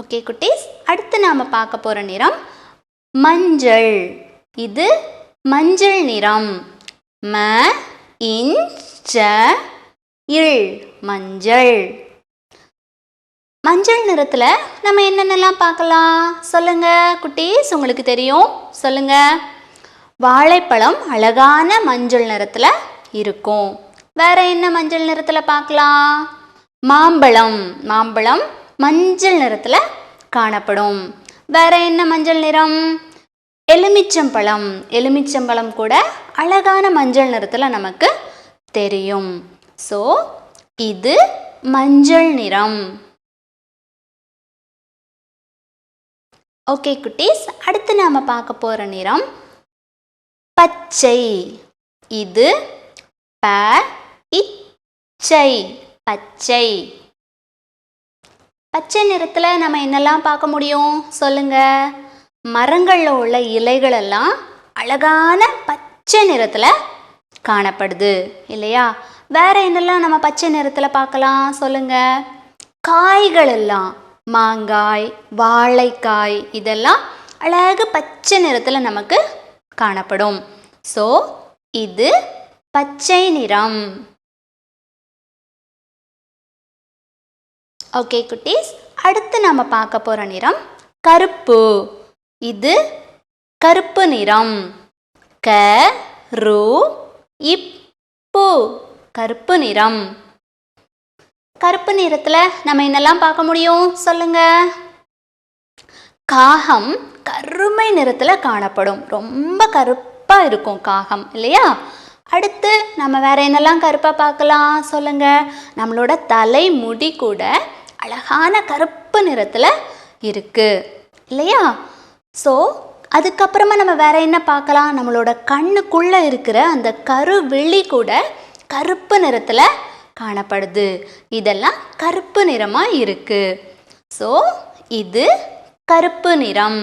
Okay குட்டீஸ். அடுத்து நாம் பார்க்க போகிற நிறம் மஞ்சள். இது மஞ்சள் நிறம். ம இன் இல் மஞ்சள். மஞ்சள் நிறத்தில் நம்ம என்னென்னலாம் பார்க்கலாம்? சொல்லுங்க குட்டீஸ். உங்களுக்கு தெரியும். சொல்லுங்க. வாழைப்பழம் அழகான மஞ்சள் நிறத்தில் இருக்கும். வேற என்ன மஞ்சள் நிறத்தில் பார்க்கலாம்? மாம்பழம். மாம்பழம் மஞ்சள் நிறத்தில் காணப்படும். வேற என்ன மஞ்சள் நிறம்? எலுமிச்சம்பழம். எலுமிச்சம்பழம் கூட அழகான மஞ்சள் நிறத்தில் நமக்கு தெரியும். ஸோ இது மஞ்சள் நிறம். ஓகே குட்டீஸ் அடுத்து நாம் பார்க்க போகிற நிறம் பச்சை. இது ப இச்சை. பச்சை. பச்சை நிறத்தில் நம்ம என்னெல்லாம் பார்க்க முடியும்? சொல்லுங்க. மரங்களில் உள்ள இலைகள் எல்லாம் அழகான பச்சை நிறத்தில் காணப்படுது இல்லையா? வேற என்னெல்லாம் நம்ம பச்சை நிறத்தில் பார்க்கலாம்? சொல்லுங்க. காய்கள் எல்லாம் மாங்காய் வாழைக்காய் இதெல்லாம் அழகு பச்சை நிறத்தில் நமக்கு காணப்படும். ஸோ இது பச்சை நிறம். ஓகே குட்டீஸ். அடுத்து நம்ம பார்க்க போகிற நிறம் கருப்பு. இது கருப்பு நிறம். க ரு இப்பு. கருப்பு நிறம். கருப்பு நிறத்தில் நம்ம என்னெல்லாம் பார்க்க முடியும்? சொல்லுங்க. காகம் கருமை நிறத்தில் காணப்படும். ரொம்ப கருப்பாக இருக்கும் காகம் இல்லையா? அடுத்து நம்ம வேற என்னெல்லாம் கருப்பாக பார்க்கலாம்? சொல்லுங்க. நம்மளோட தலை முடி கூட அழகான கருப்பு நிறத்தில் இருக்குது இல்லையா? ஸோ அதுக்கப்புறமா நம்ம வேற என்ன பார்க்கலாம்? நம்மளோட கண்ணுக்குள்ளே இருக்கிற அந்த கருவிழி கூட கருப்பு நிறத்தில் காணப்படுது. இதெல்லாம் கருப்பு நிறமாக இருக்குது ஸோ இது கருப்பு நிறம்.